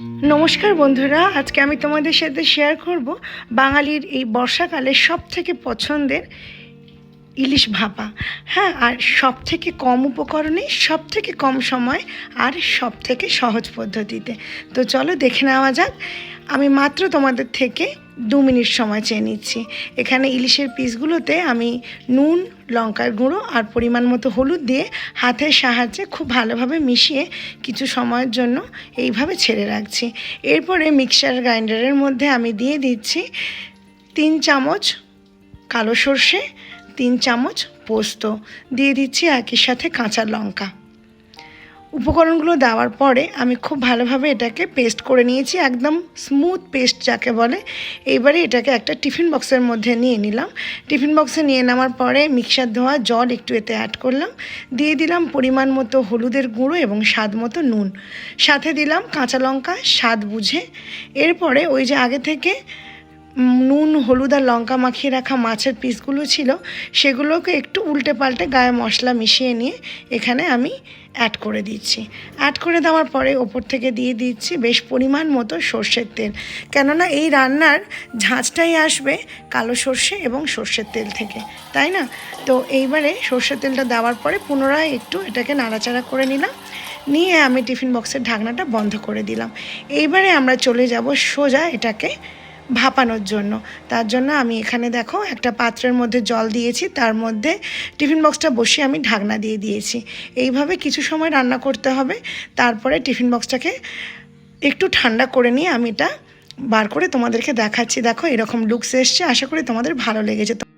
নমস্কার বন্ধুরা আজকে আমি তোমাদের সাথে শেয়ার করব বাঙালির এই বর্ষাকালে সব থেকে পছন্দের ইলিশ ভাপা। হ্যাঁ আর সব থেকে কম উপকরণে সব থেকে কম সময়, আর সব থেকে সহজ পদ্ধতিতে। তো চলো দেখে নেওয়া যাক। আমি মাত্র তোমাদের থেকে দু মিনিট সময় চেয়ে নিচ্ছি। এখানে ইলিশের পিসগুলোতে আমি নুন, লঙ্কার গুঁড়ো আর পরিমাণ মতো হলুদ দিয়ে হাতের সাহায্যে খুব ভালোভাবে মিশিয়ে কিছু সময়ের জন্য এইভাবে ছেড়ে রাখছি। এরপরে মিক্সার গ্রাইন্ডারের মধ্যে আমি দিয়ে দিচ্ছি তিন চামচ কালো সর্ষে তিন চামচ পোস্ত। দিয়ে দিচ্ছি একই সাথে কাঁচা লঙ্কা। উপকরণগুলো দেওয়ার পরে আমি খুব ভালোভাবে এটাকে পেস্ট করে নিয়েছি, একদম স্মুথ পেস্ট যাকে বলে। এইবারে এটাকে একটা টিফিন বক্সের মধ্যে নিয়ে নিলাম। টিফিন বক্সে নিয়ে নেওয়ার পরে মিক্সার ধোয়া জল একটু এতে অ্যাড করলাম। দিয়ে দিলাম পরিমাণ মতো হলুদের গুঁড়ো এবং স্বাদ মতো নুন। সাথে দিলাম কাঁচা লঙ্কা, স্বাদ বুঝে। এরপরে ওই যে আগে থেকে নুন, হলুদ আর লঙ্কা মাখিয়ে রাখা মাছের পিসগুলো ছিল, সেগুলোকে একটু উল্টে পাল্টে গায়ে মশলা মিশিয়ে নিয়ে এখানে আমি অ্যাড করে দিচ্ছি। অ্যাড করে দেওয়ার পরে ওপর থেকে দিয়ে দিচ্ছি বেশ পরিমাণ মতো সর্ষের তেল। কেননা এই রান্নার ঝাঁঝটাই আসবে কালো সর্ষে এবং সর্ষের তেল থেকে, তাই না? তো এইবারে সর্ষের তেলটা দেওয়ার পরে পুনরায় একটু এটাকে নাড়াচাড়া করে নিলাম, নিয়ে আমি টিফিন বক্সের ঢাকনাটা বন্ধ করে দিলাম। এইবারে আমরা চলে যাব সোজা এটাকে ভাপানোর জন্য। তার জন্য আমি এখানে দেখো একটা পাত্রের মধ্যে জল দিয়েছি, তার মধ্যে টিফিন বক্সটা বসিয়ে আমি ঢাকনা দিয়ে দিয়েছি। এইভাবে কিছু সময় রান্না করতে হবে, তারপরে টিফিন বক্সটাকে একটু ঠান্ডা করে নিয়ে আমি এটা বার করে তোমাদেরকে দেখাচ্ছি। দেখো এরকম লুকস এসছে, আশা করি তোমাদের ভালো লেগেছে।